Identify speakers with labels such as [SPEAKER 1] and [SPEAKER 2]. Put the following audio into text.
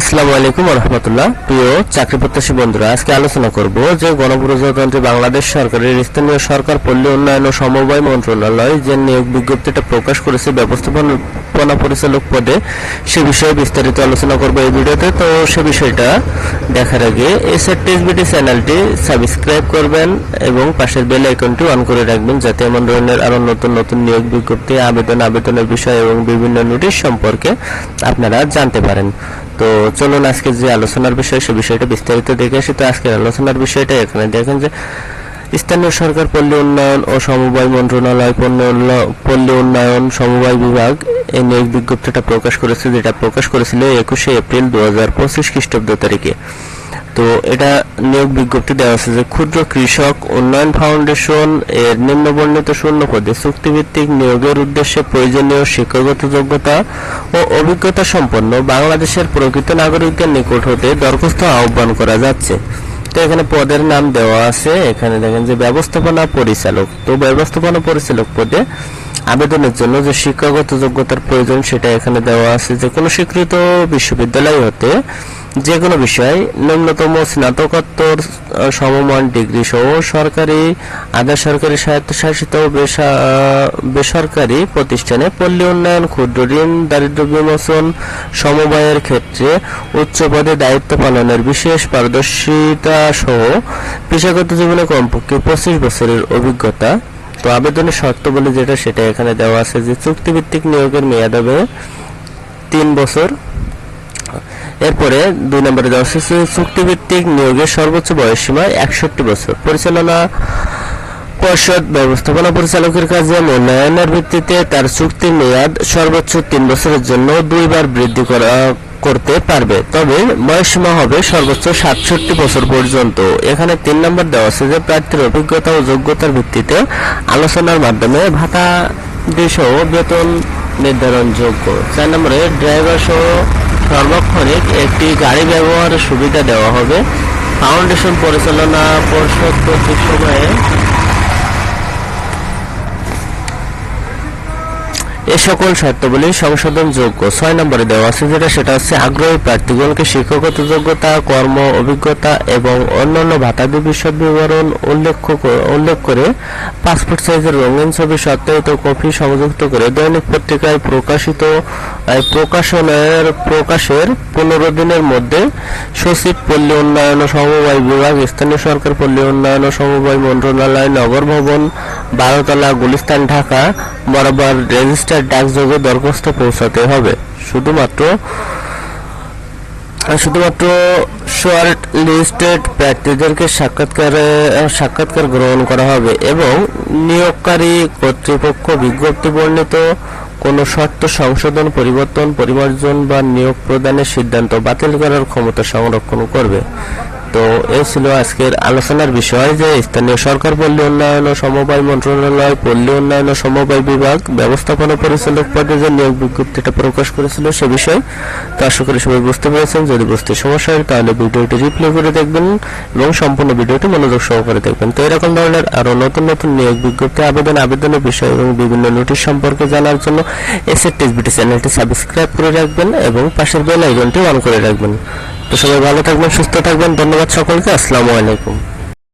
[SPEAKER 1] আসসালামু আলাইকুম রহমতুল্লাহ প্রিয় চাকরি প্রত্যাশী বন্ধুরা, আজকে আলোচনা করব যে গণপ্রজাতন্ত্রী বাংলাদেশ সরকারের স্থানীয় সরকার, পল্লী উন্নয়ন ও সমবায় মন্ত্রণালয় যে নিয়োগ বিজ্ঞপ্তিটা প্রকাশ করেছে ব্যবস্থাপনা পরিচালক পদে, সে বিষয়ে বিস্তারিত আলোচনা করব এই ভিডিওতে। তো সে বিষয়টা দেখার আগে এসআর টিএসবিটি চ্যানেলটি সাবস্ক্রাইব করবেন এবং পাশের বেল আইকনটি অন করে রাখবেন যাতে এমন ধরনের আরও নতুন নতুন নিয়োগ বিজ্ঞপ্তি, আবেদন, আবেদনের বিষয় এবং বিভিন্ন নোটিশ সম্পর্কে আপনারা জানতে পারেন। তো চলুন আজকে যে আলোচনার বিষয়, সে বিষয়টা বিস্তারিত দেখে আসি। তো আজকের আলোচনার বিষয়টা এখানে। দেখেন যে, স্থানীয় সরকার পল্লী উন্নয়ন ও সমবায় মন্ত্রণালয় পল্লী উন্নয়ন সমবায় বিভাগ এই নিয়োগ বিজ্ঞপ্তিটা প্রকাশ করেছে, যেটা প্রকাশ করেছিল একুশে এপ্রিল দু হাজার পঁচিশ খ্রিস্টাব্দ তারিখে। তো এটা নিয়োগ বিজ্ঞপ্তি দেওয়া আছে যে ক্ষুদ্র কৃষক উন্নয়ন ফাউন্ডেশন এর নিম্ন বর্ণিত শূন্য পদে চুক্তিভিত্তিক নিয়োগের উদ্দেশ্যে প্রয়োজনীয় শিক্ষাগত যোগ্যতা ও অভিজ্ঞতা সম্পন্ন বাংলাদেশের প্রকৃত নাগরিকদের নিকট হতে দরখাস্ত আহ্বান করা যাচ্ছে। তো এখানে পদের নাম দেওয়া আছে। এখানে দেখেন যে ব্যবস্থাপনা পরিচালক। তো ব্যবস্থাপনা পরিচালক পদে আবেদনের জন্য যে শিক্ষাগত যোগ্যতার প্রয়োজন সেটা এখানে দেওয়া আছে। যে কোনো স্বীকৃত বিশ্ববিদ্যালয় হতে যে কোনো বিষয়, ন্যূনতম স্নাতকোত্তর সমমান ডিগ্রি সহ সরকারি, আধা সরকারি স্বায়ত্তশাসিত বেসরকারি প্রতিষ্ঠানে পল্লী উন্নয়ন, ক্ষুদ্র ঋণ, দারিদ্র বিমোচন, সমবায়ের ক্ষেত্রে উচ্চ পদে দায়িত্ব পালনের বিশেষ পারদর্শিতা সহ পেশাগত জীবনে কমপক্ষে পঁচিশ বছরের অভিজ্ঞতা। তো আবেদনের শর্ত বলে যেটা, সেটা এখানে দেওয়া আছে যে চুক্তিভিত্তিক নিয়োগের মেয়াদ হবে তিন বছর। এরপরে দুই নম্বরে দেওয়া যে চুক্তিভিত্তিক নিয়োগের সর্বোচ্চ বয়স সীমা একষট্টি বছর। পরিচালনা পর্ষদ ব্যবস্থাপনা পরিচালকের কাজে মূল্যায়নের ভিত্তিতে তার চুক্তির মেয়াদ সর্বোচ্চ তিন বছরের জন্য দুইবার বৃদ্ধি করা, করতে পারবে। তবে বয়সসীমা হবে সর্বোচ্চ সাতষট্টি বছর পর্যন্ত। এখানে তিন নম্বর দেওয়া আছে যে, প্রার্থীর অভিজ্ঞতা ও যোগ্যতার ভিত্তিতে আলোচনার মাধ্যমে ভাতা সহ বেতন নির্ধারণ যোগ্য চার নম্বরে ড্রাইভার সহ সর্বক্ষণিক একটি গাড়ি ব্যবহারের সুবিধা দেওয়া হবে। ফাউন্ডেশন পরিচালনা পর্ষদ কর্তৃক সময়ে এ সকল শর্তাবলী সংশোধন যোগ্য। ছয় নম্বরে দেওয়া আছে যেটা, সেটা হচ্ছে আগ্রহী প্রার্থীগণকে শিক্ষাগত যোগ্যতা, কর্ম অভিজ্ঞতা এবং অন্যান্য ভাতাদি বিশদ বিবরণ উল্লেখ উল্লেখ করে পাসপোর্ট সাইজের রঙিন ছবি সত্যায়িত কপি সংযুক্ত করে দৈনিক পত্রিকায় প্রকাশিত প্রকাশনের প্রকাশের পনেরো দিনের মধ্যে সচিব পল্লী উন্নয়ন সমবায় বিভাগ, স্থানীয় সরকার পল্লী উন্নয়ন সমবায় মন্ত্রণালয়, নগর ভবন বারোতলা গুলিস্তান, ঢাকা, বরাবর রেজিস্টার ডাকযোগে দরখাস্ত পৌঁছাতে হবে। শুধুমাত্র শুধুমাত্র শর্ট লিস্টেড প্রার্থীদেরকে সাক্ষাৎকারে, সাক্ষাৎকার গ্রহণ করা হবে এবং নিয়োগকারী কর্তৃপক্ষ বিজ্ঞপ্তি বর্ণিত কোনো শর্ত সংশোধন, পরিবর্তন, পরিমার্জন বা নিয়োগ প্রদানের সিদ্ধান্ত বাতিল করার ক্ষমতা সংরক্ষণ করবে। তো এ ছিল আজকের আলোচনার বিষয় যে স্থানীয় সরকার পল্লী উন্নয়ন ও সমবায় মন্ত্রণালয় পল্লী উন্নয়ন ও সমবায় বিভাগ ব্যবস্থাপনা পরিচালক পদে যে নিয়োগ বিজ্ঞপ্তিটা প্রকাশ করেছিল সে বিষয় তো আশা করি সবাই বুঝতে পেরেছেন। যদি বুঝতে সমস্যা হয় তাহলে ভিডিওটি রিপ্লে করে দেখবেন এবং সম্পূর্ণ ভিডিওটি মনোযোগ সহকারে দেখবেন। তো এরকম ধরনের আরও নতুন নতুন নিয়োগ বিজ্ঞপ্তি, আবেদন আবেদনের বিষয় এবং বিভিন্ন নোটিশ সম্পর্কে জানার জন্য এসএ টিএসবিটি চ্যানেলটি সাবস্ক্রাইব করে রাখবেন এবং পাশের বেল আইকনটি অন করে রাখবেন। তো সবাই ভালো থাকবেন সুস্থ থাকবেন। ধন্যবাদ সকলকে। আসসালামু আলাইকুম।